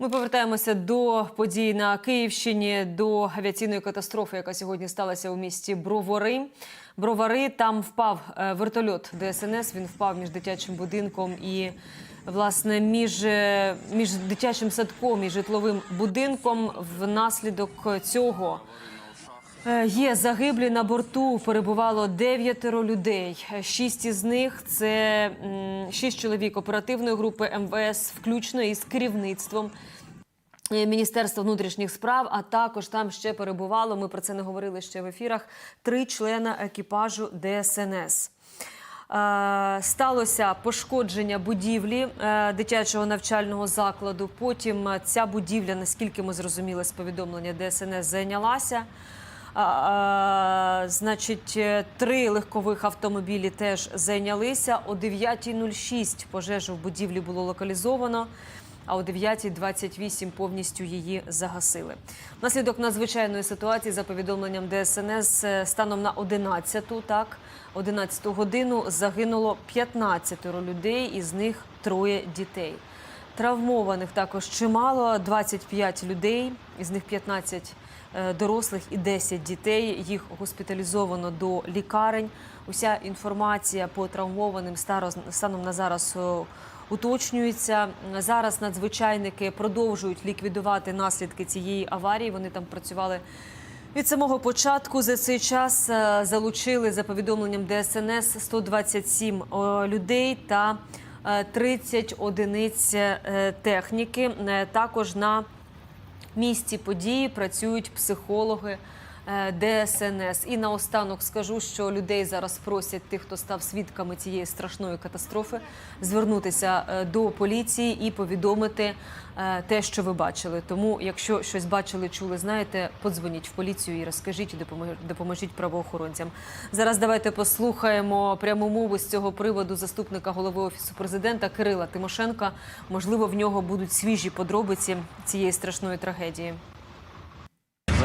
Ми повертаємося до подій на Київщині, до авіаційної катастрофи, яка сьогодні сталася у місті Бровари. Бровари там впав е, вертольот ДСНС. Він впав між дитячим будинком і власне між, е, між дитячим садком і житловим будинком. Внаслідок цього Є загиблі на борту. Перебувало дев'ятеро людей. Е, Шість із них це шість чоловік оперативної групи МВС, включно із керівництвом. е, Міністерства внутрішніх справ, а також там ще перебувало. Ми про це не говорили ще в ефірах. Три члена екіпажу ДСНС. Е, Сталося пошкодження будівлі е, дитячого навчального закладу. Потім е, ця будівля, наскільки ми зрозуміли з повідомлення ДСНС, зайнялася. Значить, е, три легкових автомобілі теж зайнялися. О 9.06 пожежу в будівлі було локалізовано. А о 9.28 повністю її загасили. Внаслідок надзвичайної ситуації, за повідомленням ДСНС, е, станом на 11-ту, так, 11 годину загинуло 15 людей, із них троє дітей. Травмованих також чимало 25 людей, із них 15 е, дорослих і 10 дітей. Їх госпіталізовано до лікарень. Уся інформація по травмованим станом на зараз уточнюється. Зараз надзвичайники продовжують ліквідувати наслідки цієї аварії. Вони там працювали від самого початку за цей час е, залучили за повідомленням ДСНС 127 о, людей та е, 30 одиниць е, техніки. Е, Також на місці події працюють психологи е, ДСНС. І наостанок скажу, що людей зараз просять тих, хто став свідками цієї страшної катастрофи, звернутися е, до поліції і повідомити е, те, що ви бачили. Тому, якщо щось бачили, чули, знаєте, подзвоніть в поліцію і розкажіть, допоможіть правоохоронцям. Зараз давайте послухаємо пряму мову з цього приводу заступника голови офісу президента Кирила Тимошенка. Можливо, в нього будуть свіжі подробиці цієї страшної трагедії.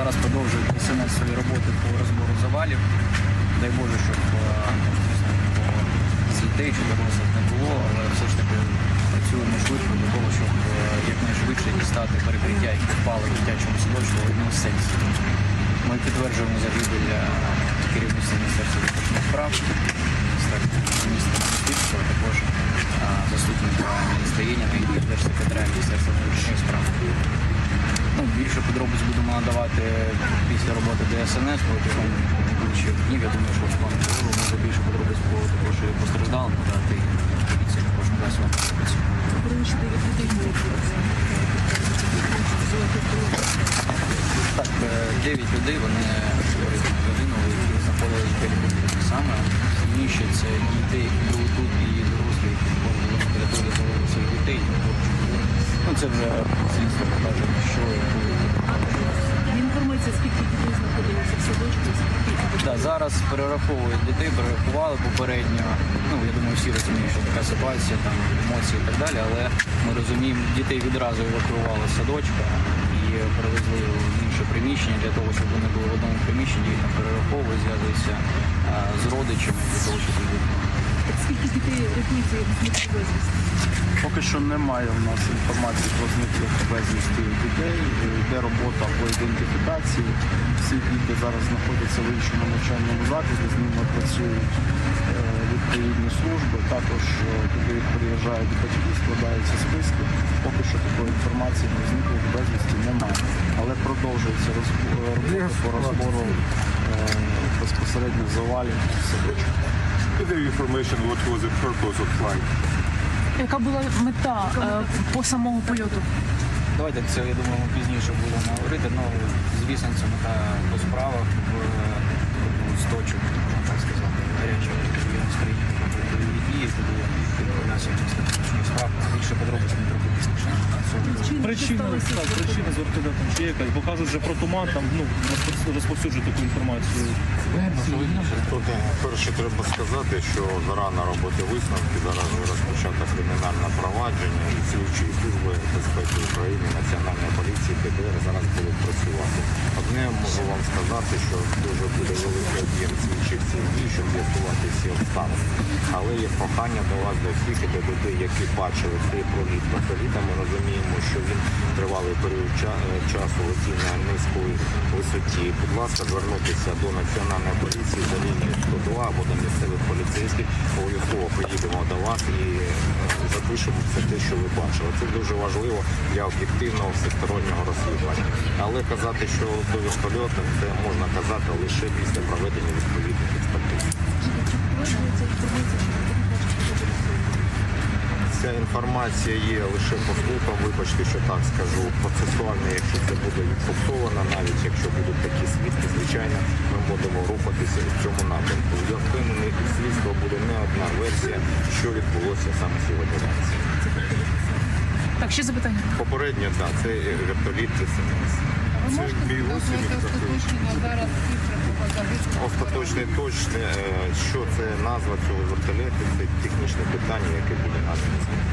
Зараз продовжують СНС свої роботи по розбору завалів. Дай Боже, щоб дітей чи дорослих не було, але все ж таки працюємо швидко для того, щоб е, якнайшвидше дістати перекриття, які впали в дитячому садочку в одній з сесій. Ми підтверджуємо загибель е, керівництва Міністерства справ, міністра суспільства, також е, заступника міністра Єніна і держсекретаря Міністерства внутрішніх справ. Ну, більше подробиць будемо надавати після роботи ДСНС протягом найближчих днів. Я думаю, що плані туру може більше подробиць по також і постраждалим надати і поліція також вам. Так, е, 9 людей вони загинули, які знаходились біля будинку саме. Сильніше це діти, які були тут, і дорослі, які на території своїх дітей. Ну, це вже Зараз перераховують дітей, перерахували попередньо. Ну, я думаю, всі розуміють, що така ситуація, там емоції і так далі, але ми розуміємо, дітей відразу евакуювали садочка і перевезли в інше приміщення для того, щоб вони були в одному приміщенні, їх там перераховують, зв'язуються з родичами для того, щоб їх скільки дітей рахується як зниклих безвісти? Поки що немає в нас інформації про зниклих безвісти дітей. Йде робота по ідентифікації. Всі діти зараз знаходяться в іншому навчальному закладі, з ними працюють е, відповідні служби. Також е, туди приїжджають батьки, складаються списки. Поки що такої інформації про зниклих безвісті немає. Але продовжується робота по розбору е, безпосередньо завалів садочку. Is information what was the purpose of flight? Яка була мета е, по самого польоту? Давайте це, я думаю, ми пізніше будемо говорити. але звісно, це мета по справах в з точок, можна так сказати, гарячого в країні бойові дії, тоді відповідальність внутрішніх справи. Більше подробиць не пізніше. Причина, так, причина з вертольотом чи якась, бо кажуть, вже про туман там ну, розпов- розповсюджують таку інформацію. Тут е, перше треба сказати, що зарано робити висновки. Зараз вже розпочато кримінальне провадження і слідчі служби безпеки України, Національної поліції, ДБР зараз будуть працювати. Одне можу вам сказати, що дуже буде великий об'єм слідчих цих щоб з'ясувати всі обставини. Але є прохання до вас до всіх і до людей, які бачили цей проліт вертоліта. Ми розуміємо, що він тривалий період е, часу летів на низькій висоті. Будь ласка, звернутися до національної поліції за лінією 102 або до місцевих поліцейських. Обов'язково приїдемо до вас і е, запишемо все те, що ви бачили. Це дуже важливо для об'єктивного всестороннього розслідування. Але казати, що до вертольоту, це можна казати лише після проведення відповідних експертиз. Ця інформація є лише по слухам, вибачте, що так скажу. Процесуально, якщо це буде відфоксовано, навіть якщо будуть такі свідки, звичайно, ми будемо рухатися в цьому напрямку. Я впевнений, слідство буде не одна версія, що відбулося саме сьогодні вранці. Так, ще запитання. Попередньо, так, це Це мій осіб. Остаточне точне, е, що це назва цього вертольоту, це технічне питання, яке буде надане.